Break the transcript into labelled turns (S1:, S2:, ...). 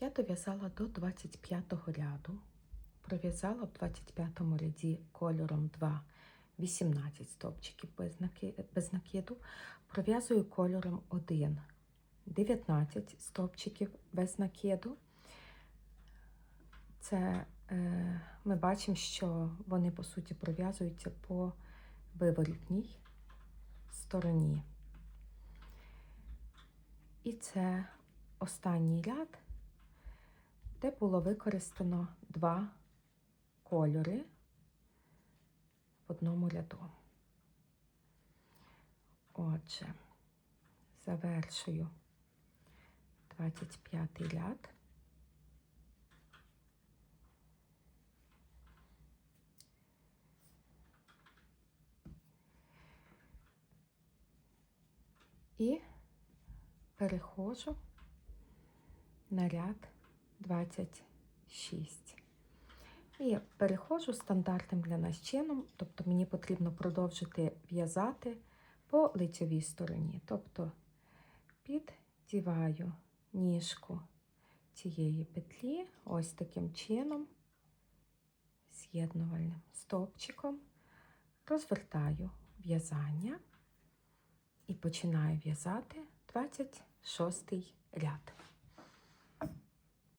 S1: Я дов'язала до 25 ряду, пров'язала в 25 ряді кольором 2 18 стовпчиків без, накиду, пров'язую кольором 1 19 стовпчиків без накиду. Це е, ми бачимо, що вони по суті пров'язуються по виворітній стороні. І це останній ряд, де було використано два кольори в одному ряду. Отже, завершую 25 ряд. І переходжу на ряд 26. І переходжу стандартним для нас чином, тобто мені потрібно продовжити в'язати по лицевій стороні. Тобто піддіваю ніжку цієї петлі ось таким чином, з'єднувальним стовпчиком, розвертаю в'язання і починаю в'язати 26 ряд.